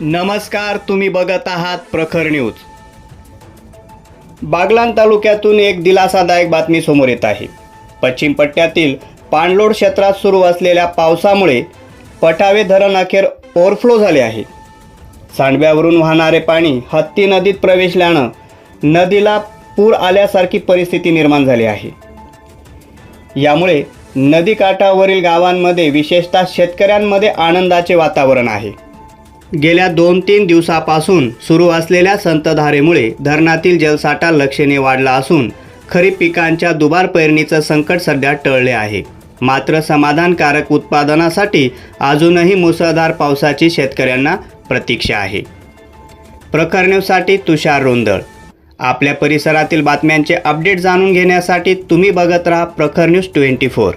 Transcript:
नमस्कार तुम्ही बघत आहात प्रखर न्यूज. बागलान तालुक्यातून एक दिलासादायक बातमी समोर येत आहे. पश्चिम पट्ट्यातील पाणलोड क्षेत्रात सुरू असलेल्या पावसामुळे पटावे धरण अखेर ओव्हरफ्लो झाले आहे. सांडव्यावरून वाहणारे पाणी हत्ती नदीत प्रवेशल्यानं नदीला पूर आल्यासारखी परिस्थिती निर्माण झाली आहे. यामुळे नदीकाठावरील गावांमध्ये विशेषतः शेतकऱ्यांमध्ये आनंदाचे वातावरण आहे. गेल्या दोन तीन दिवसापासून सुरू असलेल्या संतधारेमुळे धरणातील जलसाठा लक्षणीय वाढला असून खरीप पिकांच्या दुबार पेरणीचं संकट सध्या टळले आहे. मात्र समाधानकारक उत्पादनासाठी अजूनही मुसळधार पावसाची शेतकऱ्यांना प्रतीक्षा आहे. प्रखर तुषार रोंदळ. आपल्या परिसरातील बातम्यांचे अपडेट जाणून घेण्यासाठी तुम्ही बघत राहा प्रखर न्यूज ट्वेंटी फोर.